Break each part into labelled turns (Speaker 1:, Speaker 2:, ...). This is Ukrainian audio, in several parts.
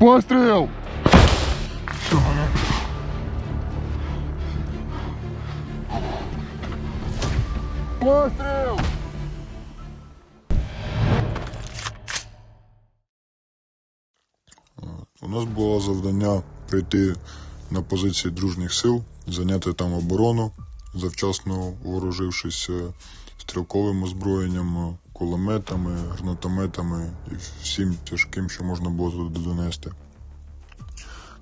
Speaker 1: Постріл! Постріл!
Speaker 2: У нас було завдання прийти на позиції дружніх сил, зайняти там оборону, завчасно вооружившись е, стрілковим озброєнням, е, кулеметами, гранатометами і всім тяжким, що можна було туди донести.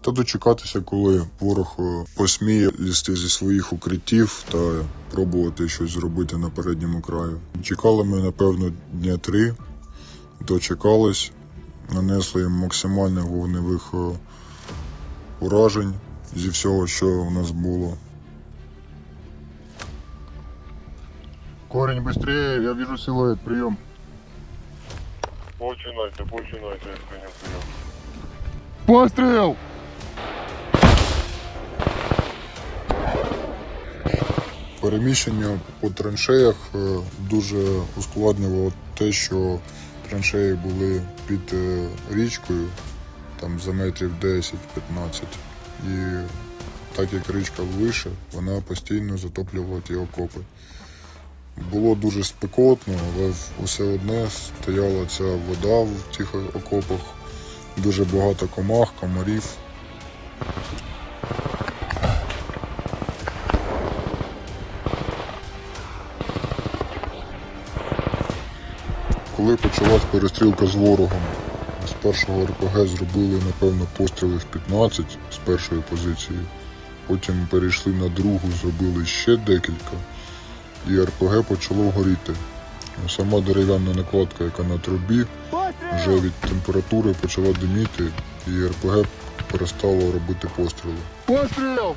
Speaker 2: Та дочекатися, коли ворог е, посміє лізти зі своїх укриттів та пробувати щось зробити на передньому краю. Чекали ми, напевно, дня три, дочекались, нанесли їм максимальних вогневих е, уражень зі всього, що у нас було.
Speaker 1: Корень быстрее, я вижу силуэт, прием.
Speaker 3: Починайте, починайте, я прийняв прийом.
Speaker 1: Постріл!
Speaker 2: Переміщення по траншеях е, дуже ускладнювало те, що траншеї були під е, річкою, там за метрів 10-15. І так як річка вище, вона постійно затоплювала ті окопи. Було дуже спекотно, але все одне стояла ця вода в тих окопах, дуже багато комах, комарів. Коли почалась перестрілка з ворогом, з першого РПГ зробили, напевно, пострілів 15 з першої позиції. Потім перейшли на другу, зробили ще декілька, і РПГ почало горіти. Сама дерев'яна накладка, яка на трубі, вже від температури почала диміти, і РПГ перестало робити постріли.
Speaker 1: Постріл!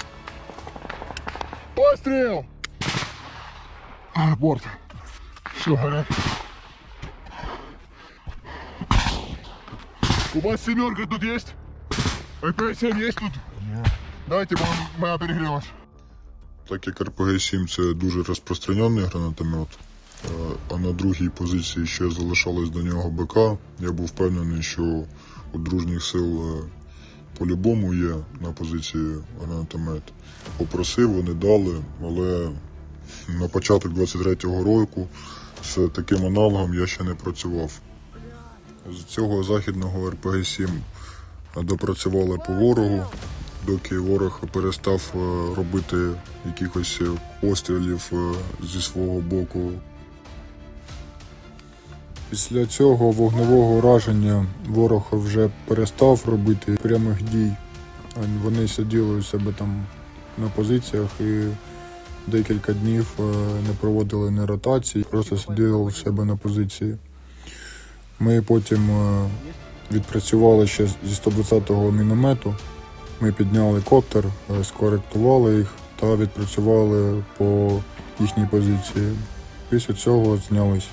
Speaker 1: Постріл! А, борт. Все, горят. У вас семерка тут есть? РП-7 есть тут? Дайте, бо моя перегрелась.
Speaker 2: Так як РПГ-7 це дуже розпространений гранатомет, е, а на другій позиції ще залишалось до нього БК, я був впевнений, що у дружніх сил е, по-любому є на позиції гранатомет. Попросив, вони дали, але на початок 23-го року з таким аналогом я ще не працював. З цього західного РПГ-7 допрацювали по ворогу, доки ворог перестав е, робити якихось е, пострілів е, зі свого боку. Після цього вогневого ураження ворог вже перестав робити прямих дій. Вони сиділи у себе там на позиціях і декілька днів не проводили ні ротації, просто сиділи у себе на позиції. Ми потім відпрацювали ще зі 120-го міномету. Ми підняли коптер, е, скоректували їх та відпрацювали по їхній позиції. Після цього знялись.